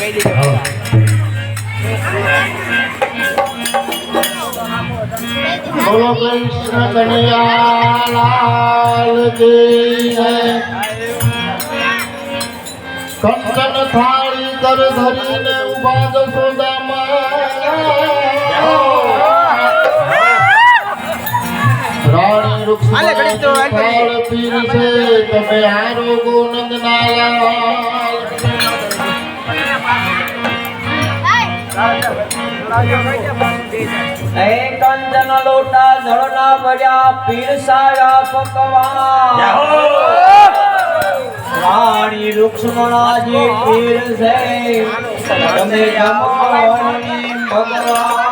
કહી દીધું બોલો કૃષ્ણ કનૈયા લાલ. કંકન થાળી કર ધરીને ઊભા જશોદામાં રાણી તમે આરોગો નંદનાલાલ હે કંચન લોટા જળના ભર્યા પીરસાયા પકવાના. રાણી રૂક્ષ્મણાજી પીરસે તમે જમવાની ભગવાન